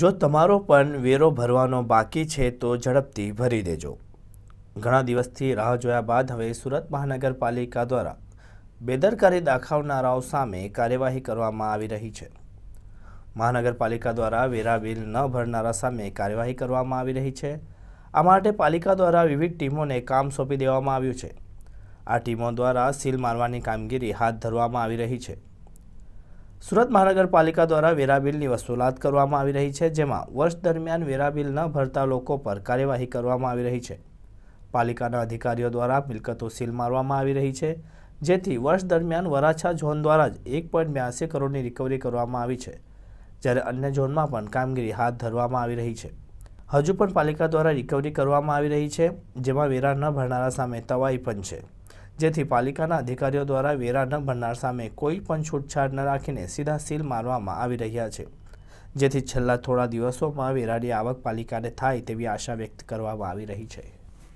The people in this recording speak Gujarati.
જો તમારો પણ વેરો ભરવાનો બાકી છે તો ઝડપથી ભરી દેજો. ઘણા દિવસથી રાહ જોયા બાદ હવે સુરત મહાનગરપાલિકા દ્વારા બેદરકારી દાખવનારાઓ સામે કાર્યવાહી કરવામાં આવી રહી છે. મહાનગરપાલિકા દ્વારા વેરા બિલ ન ભરનારા સામે કાર્યવાહી કરવામાં આવી રહી છે. આ માટે પાલિકા દ્વારા વિવિધ ટીમોને કામ સોંપી દેવામાં આવ્યું છે. આ ટીમો દ્વારા સીલ મારવાની કામગીરી હાથ ધરવામાં આવી રહી છે. સુરત મહાનગરપાલિકા દ્વારા વેરાબિલની વસૂલાત કરવામાં આવી રહી છે, જેમાં વર્ષ દરમિયાન વેરાબિલ ન ભરતા લોકો પર કાર્યવાહી કરવામાં આવી રહી છે. પાલિકાના અધિકારીઓ દ્વારા મિલકતો સીલ મારવામાં આવી રહી છે, જેથી વર્ષ દરમિયાન વરાછા ઝોન દ્વારા જ એક પોઈન્ટ બ્યાસી કરોડની રિકવરી કરવામાં આવી છે, જ્યારે અન્ય ઝોનમાં પણ કામગીરી હાથ ધરવામાં આવી રહી છે. હજુ પણ પાલિકા દ્વારા રિકવરી કરવામાં આવી રહી છે, જેમાં વેરા ન ભરનારા સામે તવાઈ પણ છે. જેથી પાલિકાના અધિકારીઓ દ્વારા વેરા ભરનાર સામે કોઈ પણ છૂટછાટ ન રાખીને સીધા સીલ મારવામાં આવી રહ્યા છે. જેથી છેલ્લા થોડા દિવસોમાં વેરાની આવક પાલિકાને થાય તેવી આશા વ્યક્ત કરવામાં આવી રહી છે.